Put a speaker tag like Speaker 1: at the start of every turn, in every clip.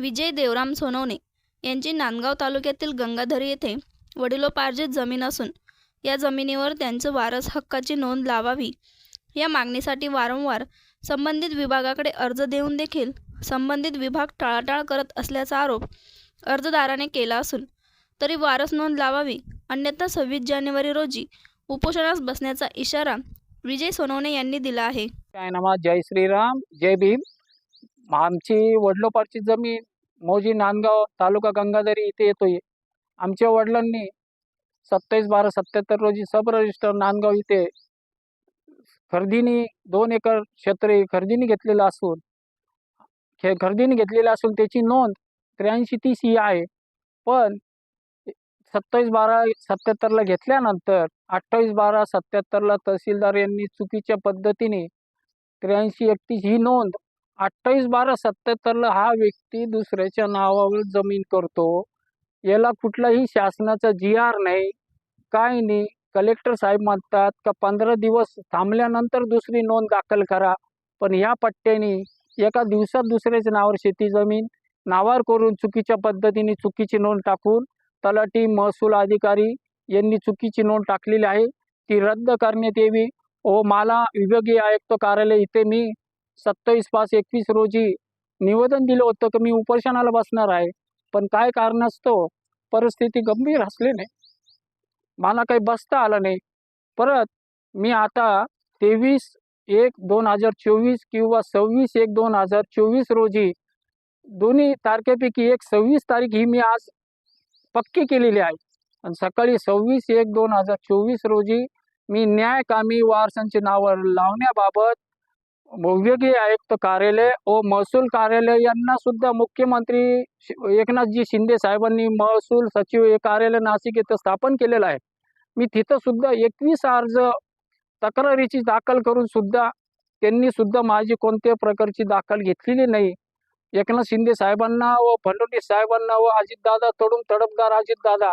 Speaker 1: विजय देवराम सोनवणे यांची नांदगाव तालुक्यातील गंगाधरी येथे वडिलोपार्जित जमीन असून या जमिनीवर त्यांचं वारस हक्काची नोंद लावावी या मागणीसाठी वारंवार संबंधित विभागाकडे अर्ज देऊन देखील संबंधित विभाग टाळाटाळ करत असल्याचा आरोप अर्जदाराने केला असून तरी वारस नोंद लावावी अन्यथा सव्वीस जानेवारी रोजी उपोषणास बसण्याचा इशारा विजय सोनवणे यांनी दिला आहे.
Speaker 2: काय नामा जय श्रीराम जय भीम. आमची वडलोपारची जमीन मौजी नांदगाव तालुका गंगाधरी इथे येतोय. आमच्या वडिलांनी सत्तावीस बारा सत्याहत्तर रोजी सब रजिस्टर नांदगाव इथे खरेदीनी दोन एकर क्षेत्र खरेदीने घेतलेलं असून खे खरेदीने घेतलेलं असून त्याची नोंद त्र्याऐंशी तीस ही आहे. पण सत्तावीस बारा सत्याहत्तरला घेतल्यानंतर अठ्ठावीस बारा सत्याहत्तरला तहसीलदार यांनी चुकीच्या पद्धतीने त्र्याऐंशी एकतीस ही नोंद अठ्ठावीस बारा सत्याहत्तरला हा व्यक्ती दुसऱ्याच्या नावावर जमीन करतो. याला कुठलाही शासनाचा जी आर नाही. काय नाही. कलेक्टर साहेब म्हणतात का पंधरा दिवस थांबल्यानंतर दुसरी नोंद दाखल करा. पण ह्या पट्ट्याने एका दिवसात दुसऱ्याच्या नावावर शेती जमीन नावावर करून चुकीच्या पद्धतीने चुकीची नोंद टाकून तलाठी महसूल अधिकारी यांनी चुकीची नोंद टाकलेली आहे. ती रद्द करण्यात यावी. व मला विभागीय आयुक्त कार्यालय इथे मी सत्तावीस पाच एकवीस रोजी निवेदन दिलं होतं की मी उपोषणाला बसणार आहे. पण काय कारणास्तव परिस्थिती गंभीर असल्याने. मला काही बसता आलं नाही. परत मी आता तेवीस एक दोन हजार चोवीस किंवा सव्वीस एक दोन हजार चोवीस रोजी दोन्ही तारखेपैकी एक सव्वीस तारीख ही मी आज पक्की केलेली आहे. आणि सकाळी सव्वीस एक दोन हजार चोवीस रोजी मी न्यायकामी वारसांची नावं लावण्याबाबत विभागीय आयुक्त कार्यालय व महसूल कार्यालय यांना सुद्धा मुख्यमंत्री एकनाथजी शिंदे साहेबांनी महसूल सचिव हे कार्यालय नाशिक येथे स्थापन केलेलं आहे. मी तिथं सुद्धा एकवीस अर्ज तक्रारीची दाखल करून सुद्धा त्यांनी सुद्धा माझी कोणत्याही प्रकारची दाखल घेतलेली नाही. एकनाथ शिंदे साहेबांना व फडणवीस साहेबांना व अजितदादा तडून तडफदार अजितदादा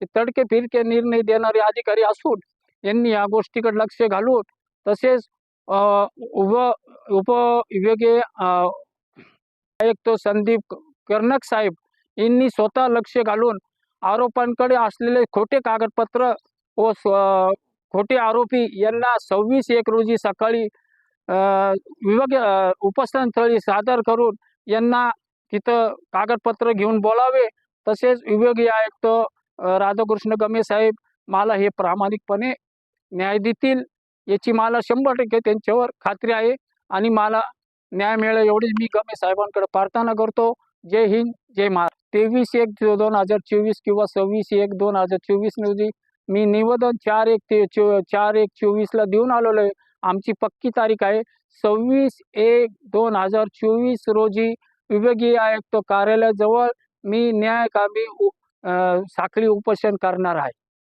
Speaker 2: हे तडके फिरके निर्णय देणारे अधिकारी असून यांनी या गोष्टीकडे लक्ष घालून तसेच उप उपविभागीय अ, आयुक्त संदीप कर्णक साहेब यांनी स्वतः लक्ष घालून आरोपांकडे असलेले खोटे कागदपत्र व खोटे आरोपी यांना सव्वीस एक रोजी सकाळी अ, विभागीय अ, सादर करून यांना तिथं कागदपत्र घेऊन बोलावे. तसेच विभागीय आयुक्त राधाकृष्ण गमे साहेब मला हे प्रामाणिकपणे न्याय देतील. याची मला शंभर टक्के त्यांच्यावर खात्री आहे. आणि मला न्याय मिळेल एवढीच मी गमे साहेबांकडे प्रार्थना करतो. जय हिंद जय महाराज तेवीस एक दोन हजार चोवीस किंवा सव्वीस एक दोन हजार चोवीस रोजी मी निवेदन चार एक ते चो चार एक चोवीसला देऊन आलेलो आहे. आमची पक्की तारीख आहे. सव्वीस एक दोन हजार चोवीस रोजी विभागीय आयुक्त कार्यालयाजवळ मी न्यायकामी उ- साखळी उपोषण करणार आहे.